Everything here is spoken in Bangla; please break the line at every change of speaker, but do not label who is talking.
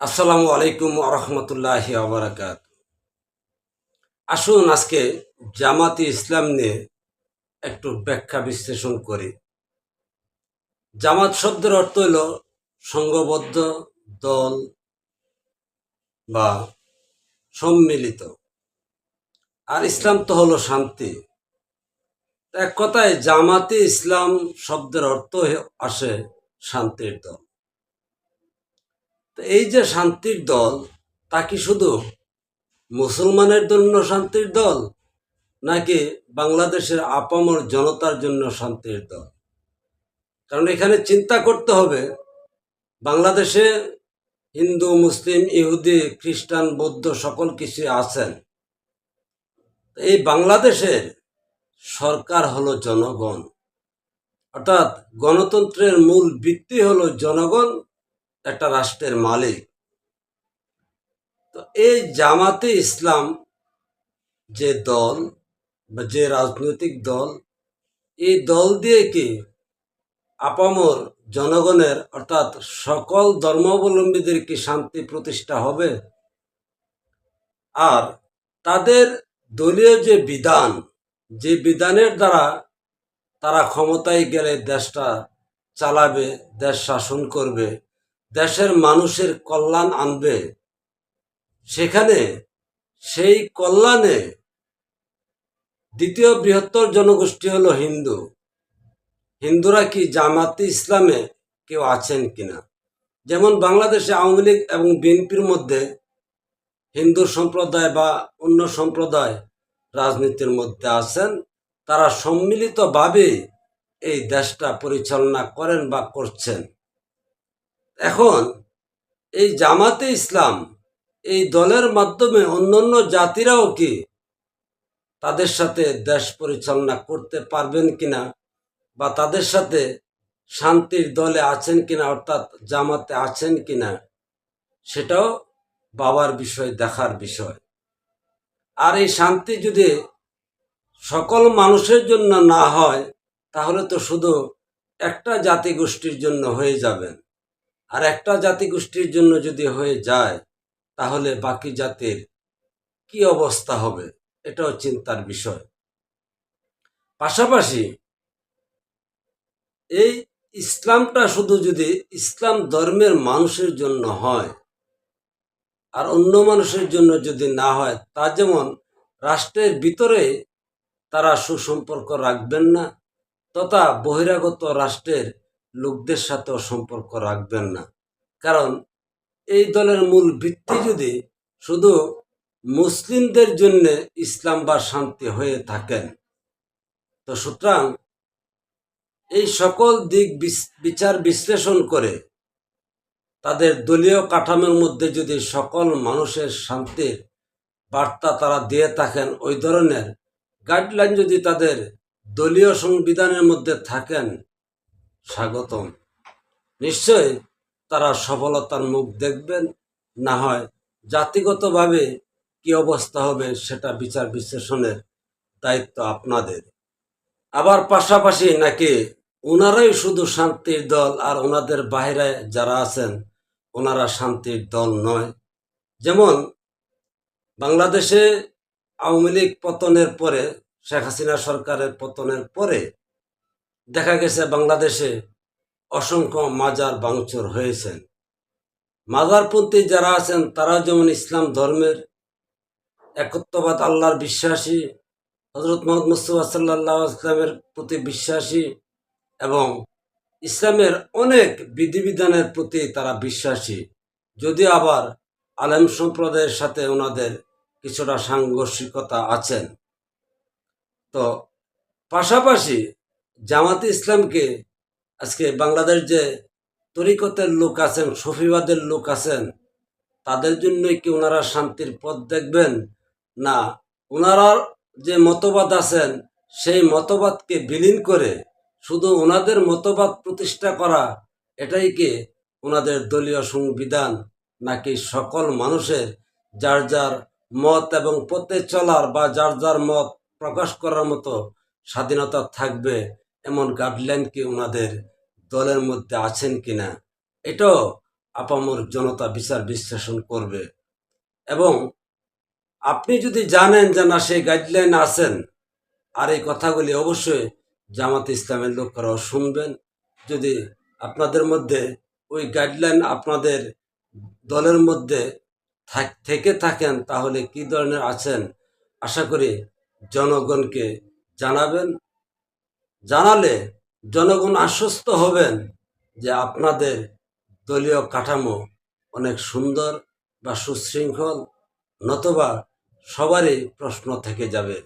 আসসালামু আলাইকুম রহমতুল্লাহ আবরাকাত আসুন আজকে জামাতি ইসলাম নিয়ে একটু ব্যাখ্যা বিশ্লেষণ করি। জামাত শব্দের অর্থ হল সংঘবদ্ধ, দল বা সম্মিলিত। আর ইসলাম তো হলো শান্তি। এক কথায় জামাতি ইসলাম শব্দের অর্থ আসে শান্তির দল। তো এই যে শান্তির দল, তা কি শুধু মুসলমানের জন্য শান্তির দল, নাকি বাংলাদেশের আপামর জনতার জন্য শান্তির দল? কারণ এখানে চিন্তা করতে হবে, বাংলাদেশে হিন্দু, মুসলিম, ইহুদি, খ্রিস্টান, বৌদ্ধ সকল কিছু আছেন। এই বাংলাদেশের সরকার হলো জনগণ। অর্থাৎ গণতন্ত্রের মূল ভিত্তি হলো জনগণ একটা রাষ্ট্রের মালিক। তো এই জামাতে ইসলাম যে দল বা যে রাজনৈতিক দল, এই দল দিয়ে কি আপামর জনগণের অর্থাৎ সকল ধর্মাবলম্বীদের কি শান্তি প্রতিষ্ঠা হবে? আর তাদের দলীয় যে বিধান, যে বিধানের দ্বারা তারা ক্ষমতায় গেলে দেশটা চালাবে, দেশ শাসন করবে দেশের মানুষের কল্যাণ আনবে। সেখানে সেই কল্যাণে দ্বিতীয় বৃহত্তর জনগোষ্ঠী হলো হিন্দু। হিন্দুরা কি জামাতি ইসলামে কেউ আছেন কিনা? যেমন বাংলাদেশে আওয়ামী লীগ এবং বিএনপির মধ্যে হিন্দু সম্প্রদায় বা অন্য সম্প্রদায় রাজনীতির মধ্যে আছেন, তারা সম্মিলিতভাবে এই দেশটা পরিচালনা করেন বা করছেন। এখন এই জামাতে ইসলাম, এই দলের মাধ্যমে অন্যান্য জাতিরাও কি তাদের সাথে দেশ পরিচালনা করতে পারবেন কিনা বা তাদের সাথে শান্তির দলে আছেন কিনা অর্থাৎ জামাতে আছেন কিনা, সেটাও বাবার বিষয়, দেখার বিষয়। আর এই শান্তি যদি সকল মানুষের জন্য না হয়, তাহলে তো শুধু একটা জাতিগোষ্ঠীর জন্য হয়ে যাবেন। আর একটা জাতিগোষ্ঠীর জন্য যদি হয়ে যায়, তাহলে বাকি জাতির কি অবস্থা হবে? এটাও চিন্তার বিষয়। পাশাপাশি এই ইসলামটা শুধু যদি ইসলাম ধর্মের মানুষের জন্য হয়, আর অন্য মানুষের জন্য যদি না হয়, তা যেমন রাষ্ট্রের ভিতরে তারা সুসম্পর্ক রাখবেন না, তথা বহিরাগত রাষ্ট্রের লোকদের সাথেও সম্পর্ক রাখবেন না। কারণ এই দলের মূল ভিত্তি যদি শুধু মুসলিমদের জন্যে ইসলাম বা শান্তি হয়ে থাকেন, তো সুতরাং এই সকল দিক বিচার বিশ্লেষণ করে তাদের দলীয় কাঠামোর মধ্যে যদি সকল মানুষের শান্তির বার্তা তারা দিয়ে থাকেন, ওই ধরনের গাইডলাইন যদি তাদের দলীয় সংবিধানের মধ্যে থাকেন স্বাগতম। নিশ্চয় তারা সফলতার মুখ দেখবেন, না হয় জাতিগতভাবে কি অবস্থা হবে সেটা বিচার বিশ্লেষণের দায়িত্ব আপনাদের। আবার পাশাপাশি নাকি ওনারাই শুধু শান্তির দল আর ওনাদের বাইরে যারা আছেন ওনারা শান্তির দল নয়। যেমন বাংলাদেশে আওয়ামী লীগ পতনের পরে, শেখ হাসিনা সরকারের পতনের পরে দেখা গেছে বাংলাদেশে অসংখ্য মাজার বাংচুর হয়েছেন মাজারপন্থী যারা আছেন, তারা যেমন ইসলাম ধর্মের একত্ববাদ, আল্লাহর বিশ্বাসী হজরত মোহাম্মদ মুস্তফা সাল্লাহ ইসলামের প্রতি বিশ্বাসী এবং ইসলামের অনেক বিধিবিধানের প্রতি তারা বিশ্বাসী। যদি আবার আলেম সম্প্রদায়ের সাথে ওনাদের কিছুটা সাংঘর্ষিকতা আছেন। তো পাশাপাশি জামাতে ইসলামকে আজকে বাংলাদেশ যে তরিকতের লোক আছেন, সফিবাদের লোক আছেন, তাদের জন্যই কি ওনারা শান্তির পথ দেখবেন? না, ওনারা যে মতবাদ আছেন, সেই মতবাদকে বিলীন করে শুধু ওনাদের মতবাদ প্রতিষ্ঠা করা, এটাই কি ওনাদের দলীয় সংবিধান? নাকি সকল মানুষের যার যার মত এবং পথে চলার বা যার যার মত প্রকাশ করার মতো স্বাধীনতা থাকবে? এমন গাইডলাইন কি ওনাদের দলের মধ্যে আছেন কিনা? এটাও আপামর জনতা বিচার বিশ্লেষণ করবে। এবং আপনি যদি জানেন যে না, সেই গাইডলাইন আছেন, আর এই কথাগুলি অবশ্যই জামাত ইসলামের লোকেরাও শুনবেন। যদি আপনাদের মধ্যে ওই গাইডলাইন আপনাদের দলের মধ্যে থাক- থেকে থাকেন, তাহলে কি ধরনের আছেন? আশা করি জনগণকে জানাবেন। জানালে জনগণ আশ্বস্ত হবেন যে আপনাদের দলীয় কাঠামো অনেক সুন্দর বা সুশৃঙ্খল, নতবা সবারই প্রশ্ন থেকে যাবে।